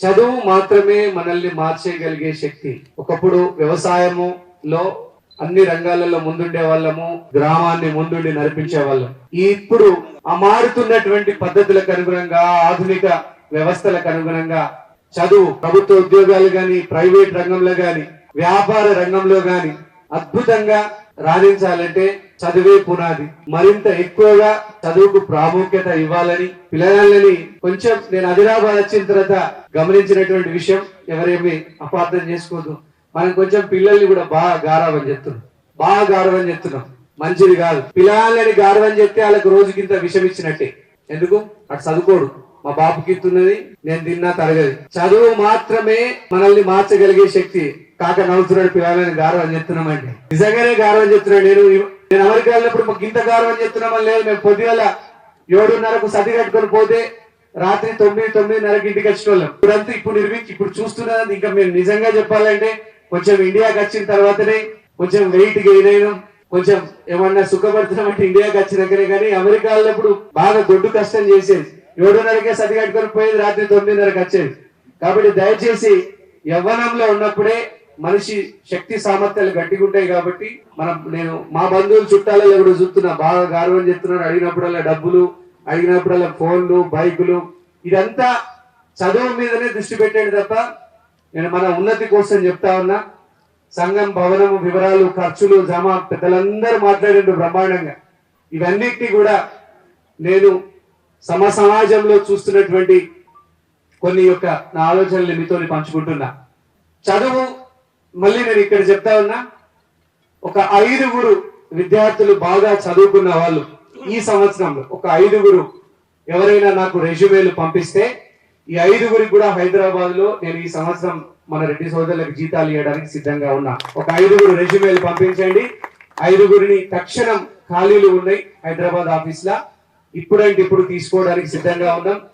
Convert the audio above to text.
చదువు మాత్రమే మనల్ని మార్చేయగలిగే శక్తి. ఒకప్పుడు వ్యవసాయములో అన్ని రంగాలలో ముందుండే వాళ్ళము గ్రామాన్ని ముందుండి నడిపించే వాళ్ళం. ఇప్పుడు ఆ మారుతున్నటువంటి పద్ధతులకు అనుగుణంగా ఆధునిక వ్యవస్థలకు అనుగుణంగా చదువు ప్రభుత్వ ఉద్యోగాలు గాని ప్రైవేట్ రంగంలో గాని వ్యాపార రంగంలో గాని అద్భుతంగా రాణించాలంటే చదువే పునాది. మరింత ఎక్కువగా చదువుకు ప్రాముఖ్యత ఇవ్వాలని పిల్లలని కొంచెం నేను ఆదిలాబాద్ వచ్చిన తర్వాత గమనించినటువంటి విషయం ఎవరేమి అపార్థం చేసుకోదు మనం కొంచెం పిల్లల్ని కూడా బాగా గారవం చెప్తున్నాం. బాగా గారవం చెప్తున్నాం. మంచిది కాదు. పిల్లలని గారవం చెప్తే వాళ్ళకి రోజుకింత విషం ఇచ్చినట్టే. ఎందుకు? అటు చదువుకోడు. మా బాబుకి ఇస్తున్నది నేను తిన్నా తరగది. చదువు మాత్రమే మనల్ని మార్చగలిగే శక్తి. కాక నవ్వుతున్నాడు పిల్లలని గారవం చెప్తున్నామండి. నిజంగానే గారవం చెప్తున్నాడు. నేను నేను అమెరికా వెళ్ళినప్పుడు మాకు ఇంత గారవం చెప్తున్నామని లేదు. మేము పొద్దుగల ఏడున్నరకు సతి కట్టుకొని పోతే రాత్రి తొమ్మిది తొమ్మిదిన్నరకి ఇంటికి వచ్చిన వాళ్ళం ఇప్పుడంతా ఇప్పుడు నిర్మించి ఇప్పుడు చూస్తున్నది ఇంకా మేము నిజంగా చెప్పాలంటే కొంచెం ఇండియాకి వచ్చిన తర్వాతనే కొంచెం వెయిట్ గెయిన్ అయినాం కొంచెం ఏమన్నా సుఖపడుతున్నాం అంటే ఇండియాకి వచ్చినాకనే కానీ అమెరికా వెళ్ళినప్పుడు బాగా దొడ్డు కష్టం చేసేది. ఏడున్నరకే సతి కట్టుకొని పోయేది రాత్రి తొమ్మిదిన్నరకు వచ్చేది. కాబట్టి దయచేసి యవ్వనంలో ఉన్నప్పుడే మనిషి శక్తి సామర్థ్యాలు గట్టిగా ఉంటాయి కాబట్టి మనం నేను మా బంధువులు చుట్టాలలో కూడా చూస్తున్నా బాగా గౌరవం చెప్తున్నారు అడిగినప్పుడల్లా డబ్బులు అడిగినప్పుడల్లా ఫోన్లు బైకులు ఇదంతా చదువు మీదనే దృష్టి పెట్టాడు తప్ప నేను మన ఉన్నతి కోసం చెప్తా ఉన్నా సంఘం భవనము వివరాలు ఖర్చులు జమ పెద్దలందరూ మాట్లాడిండు బ్రహ్మాండంగా. ఇవన్నిటినీ కూడా నేను సమ సమాజంలో చూస్తున్నటువంటి కొన్ని యొక్క నా ఆలోచనలు మీతో పంచుకుంటున్నా. చదువు మళ్ళీ నేను ఇక్కడ చెప్తా ఉన్నా ఒక ఐదుగురు విద్యార్థులు బాగా చదువుకున్న వాళ్ళు ఈ సంవత్సరంలో ఒక ఐదుగురు ఎవరైనా నాకు రెజ్యూమేలు పంపిస్తే ఈ ఐదుగురికి కూడా హైదరాబాద్లో నేను ఈ సంవత్సరం మన రెడ్డి సోదరులకు జీతాలు ఇవ్వడానికి సిద్ధంగా ఉన్నా. ఒక ఐదుగురు రెజ్యూమేలు పంపించండి. ఐదుగురిని తక్షణం ఖాళీలు ఉన్నాయి హైదరాబాద్ ఆఫీస్ లా ఇప్పుడంటే ఇప్పుడు తీసుకోవడానికి సిద్ధంగా ఉన్నాం.